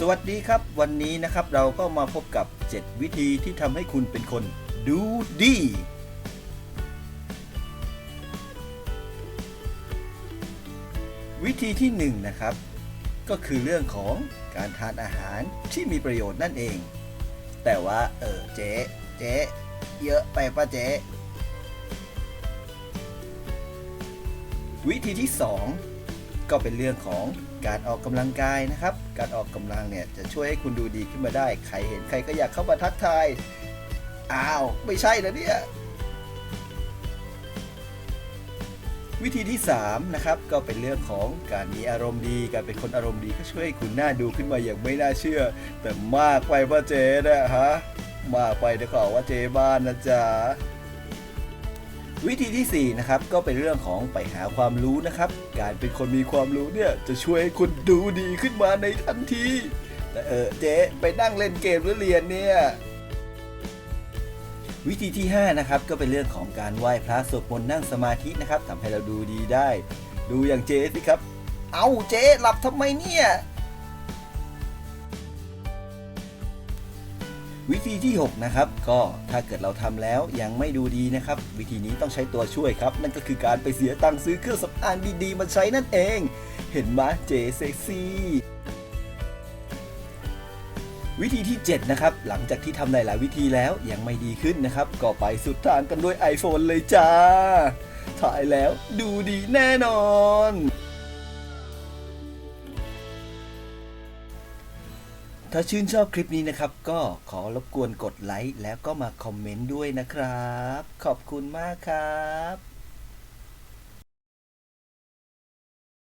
สวัสดีครับ วันนี้นะครับเราก็มาพบกับ 7 วิธีที่ทำให้คุณเป็นคนดูดี วิธีที่1นงนะครับ ก็คือเรื่องของการทานอาหารที่มีประโยชน์นั่นเอง แต่ว่าเออเจ๊เจ๊เยอะไปป่ะเจ๊วิธีที่ 2 ก็เป็นเรื่องของการออกกำลังกายนะครับ การออกกำลังเนี่ยจะช่วยให้คุณดูดีขึ้นมาได้ ใครเห็นใครก็อยากเข้ามาทักทาย อ้าว ไม่ใช่นะเนี่ย วิธีที่ 3 นะครับ ก็เป็นเรื่องของการมีอารมณ์ดี การเป็นคนอารมณ์ดีก็ช่วยให้คุณน่าดูขึ้นมาอย่างไม่น่าเชื่อ แต่มากไปป่ะเจ๊นะฮะ มากไปเดี๋ยวขอว่าเจ๊บ้านนะจ๊ะ วิธีที่ 4 นะครับ ก็เป็นเรื่องของไปหาความรู้นะครับ การเป็นคนมีความรู้เนี่ย จะช่วยให้คุณดูดีขึ้นมาในทันทีแต่เออเจ๊ไปนั่งเล่นเกมหรือเรียนเนี่ย วิธีที่ 5 นะครับ ก็เป็นเรื่องของการไหว้พระสวดมนต์นั่งสมาธินะครับทำให้เราดูดีได้ ดูอย่างเจ๊สิครับ เอาเจ๊หลับทำไมเนี่ย วิธีที่ 6 นะครับ ก็ถ้าเกิดเราทำแล้วยังไม่ดูดีนะครับ วิธีนี้ต้องใช้ตัวช่วยครับ นั่นก็คือการไปเสียตังค์ซื้อเครื่องสำอางดีๆ มาใช้นั่นเอง เห็นไหมเจเซ็กซี่วิธีที่ 7 นะครับ หลังจากที่ทำหลายๆวิธีแล้วยังไม่ดีขึ้นนะครับ ก็ไปสุดทางกันด้วย iPhone เลยจ้าถ่ายแล้วดูดีแน่นอน ถ้าชื่นชอบคลิปนี้นะครับ ก็ขอรบกวนกดไลค์แล้วก็มาคอมเมนต์ด้วยนะครับ ขอบคุณมากครับ